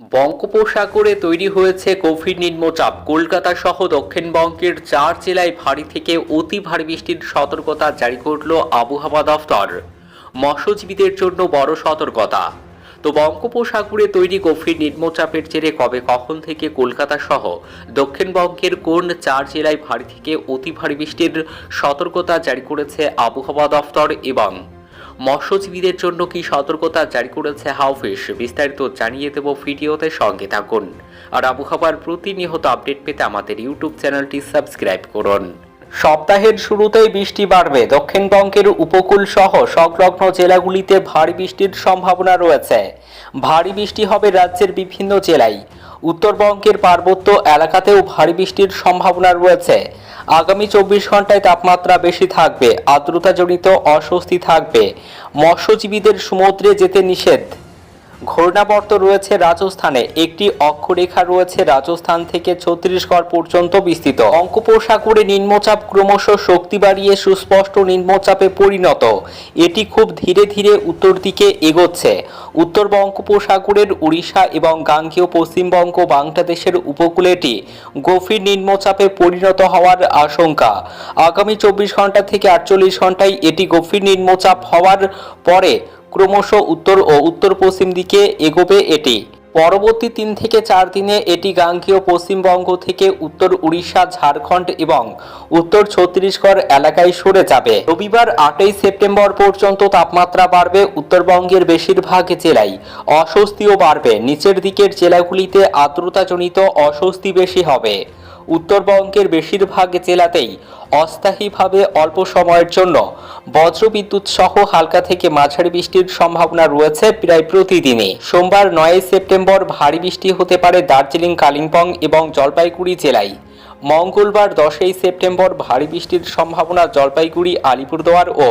বঙ্গোপসাগরে তৈরি হয়েছে গভীর নিম্নচাপ। কলকাতা সহ দক্ষিণবঙ্গের চার জেলায় ভারী থেকে অতি ভারী বৃষ্টির সতর্কতা জারি করল আবহাওয়া দফতর। মৎস্যজীবীদের জন্য বড় সতর্কতা। তো বঙ্গোপসাগরে তৈরি গভীর নিম্নচাপের জেরে কবে কখন থেকে কলকাতা সহ দক্ষিণবঙ্গের কোন চার জেলায় ভারী থেকে অতি ভারী বৃষ্টির সতর্কতা জারি করেছে আবহাওয়া দফতর এবং মৎস্যজীবীদের জন্য কি সতর্কতা জারি করেছে হাউফিস বিস্তারিত জানিয়ে দেব ভিডিওতে সঙ্গে থাকুন। আর আবহাওয়ার প্রতিনিয়ত আপডেট পেতে আমাদের ইউটিউব চ্যানেলটি সাবস্ক্রাইব করুন। সপ্তাহের শুরুতেই বৃষ্টি বাড়বে। দক্ষিণবঙ্গের উপকূল সহ সংলগ্ন জেলাগুলিতে ভারী বৃষ্টির সম্ভাবনা রয়েছে। ভারী বৃষ্টি হবে রাজ্যের বিভিন্ন জেলায়। উত্তরবঙ্গের পার্বত্য এলাকাতেও ভারী বৃষ্টির সম্ভাবনা রয়েছে। আগামী চব্বিশ ঘন্টায় তাপমাত্রা বেশি থাকবে, আর্দ্রতাজনিত অস্বস্তি থাকবে। মৎস্যজীবীদের সমুদ্রে যেতে নিষেধ। ঘূর্ণাবর্ত রয়েছে রাজস্থানে, একটি অক্ষরেখা রয়েছে রাজস্থান থেকে ছত্তিশগড় পর্যন্ত বিস্তৃত। বঙ্গোপসাগরে নিম্নচাপ ক্রমশ শক্তি বাড়িয়ে সুস্পষ্ট নিম্নচাপে পরিণত। এটি খুব ধীরে ধীরে উত্তর দিকে এগোচ্ছে। উত্তর বঙ্গোপসাগরের উড়িষ্যা এবং গাঙ্গেয় পশ্চিমবঙ্গ, বাংলাদেশের উপকূলে এটি গভীর নিম্নচাপে পরিণত হওয়ার আশঙ্কা। আগামী চব্বিশ ঘণ্টা থেকে আটচল্লিশ ঘন্টায় এটি গভীর নিম্নচাপ হওয়ার পরে ক্রমশ উত্তর ও উত্তর পশ্চিম দিকে এগোবে এটি। পরবর্তী তিন থেকে চার দিনে এটি গাঙ্গেয় পশ্চিমবঙ্গ থেকে উত্তর উড়িষ্যা, ঝাড়খণ্ড এবং উত্তর ছত্তিশগড় এলাকায় সরে যাবে। রবিবার আটই সেপ্টেম্বর পর্যন্ত তাপমাত্রা বাড়বে উত্তরবঙ্গের বেশিরভাগ জেলায়। অস্বস্তিও বাড়বে। নিচের দিকের জেলাগুলিতে আর্দ্রতাজনিত অস্বস্তি বেশি হবে। উত্তরবঙ্গের বেশিরভাগ জেলাতেই অস্থায়ীভাবে অল্প সময়ের জন্য বজ্রবিদ্যুৎ সহ হালকা থেকে মাঝারি বৃষ্টির সম্ভাবনা রয়েছে প্রায় প্রতিদিনই। সোমবার নয় সেপ্টেম্বর ভারী বৃষ্টি হতে পারে দার্জিলিং, কালিম্পং এবং জলপাইগুড়ি জেলায়। মঙ্গলবার দশই সেপ্টেম্বর ভারী বৃষ্টির সম্ভাবনা জলপাইগুড়ি, আলিপুরদুয়ার ও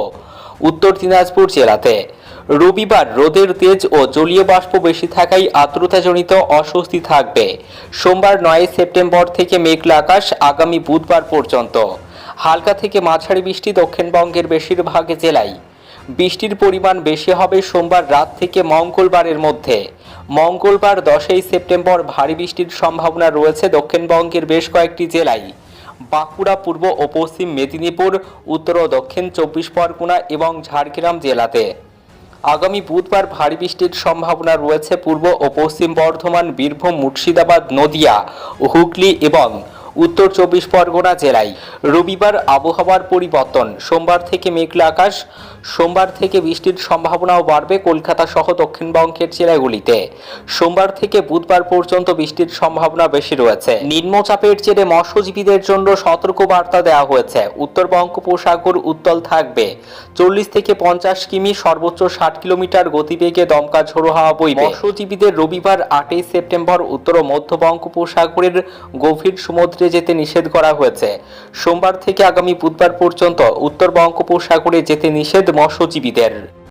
উত্তর দিনাজপুর জেলাতে। রবিবার রোদের তেজ ও জলীয় বাষ্প বেশি থাকায় আর্দ্রতাজনিত অস্বস্তি থাকবে। সোমবার নয় সেপ্টেম্বর থেকে মেঘলা আকাশ আগামী বুধবার পর্যন্ত। হালকা থেকে মাঝারি বৃষ্টি দক্ষিণবঙ্গের বেশিরভাগ জেলায়। বৃষ্টির পরিমাণ বেশি হবে সোমবার রাত থেকে মঙ্গলবারের মধ্যে। মঙ্গলবার দশই সেপ্টেম্বর ভারী বৃষ্টির সম্ভাবনা রয়েছে দক্ষিণবঙ্গের বেশ কয়েকটি জেলায়। বাঁকুড়া, পূর্ব ও পশ্চিম মেদিনীপুর, উত্তর ও দক্ষিণ চব্বিশ পরগনা এবং ঝাড়গ্রাম জেলাতে। আগামী বুধবার ভারী বৃষ্টির সম্ভাবনা রয়েছে পূর্ব ও পশ্চিম বর্ধমান, বীরভূম, মুর্শিদাবাদ, নদিয়া, হুগলি এবং উত্তর চব্বিশ পরগনা জেলায়। রবিবার আবহাওয়ার পরিবর্তন। সোমবার থেকে মেঘলা আকাশ, সোমবার থেকে বৃষ্টির সম্ভাবনাও বাড়বে কলকাতা সহ দক্ষিণবঙ্গের জেলাগুলিতে। সোমবার থেকে বুধবার পর্যন্ত বৃষ্টির সম্ভাবনা বেশি রয়েছে। নিম্নচাপের জেরে মৎস্যজীবীদের জন্য সতর্ক বার্তা দেওয়া হয়েছে। উত্তর বঙ্গোপসাগর উত্তল থাকবে। চল্লিশ থেকে পঞ্চাশ কিমি, সর্বোচ্চ ষাট কিলোমিটার গতিবেগে দমকা ঝোড়ো হাওয়া বইবে। মৎস্যজীবীদের রবিবার আটই সেপ্টেম্বর উত্তর ও মধ্য বঙ্গোপসাগরের গভীর সমুদ্রে যেতে নিষেধ করা হয়েছে। সোমবার থেকে আগামী বুধবার পর্যন্ত উত্তর বঙ্গোপসাগরে যেতে নিষেধ মৎস্যজীবীদের।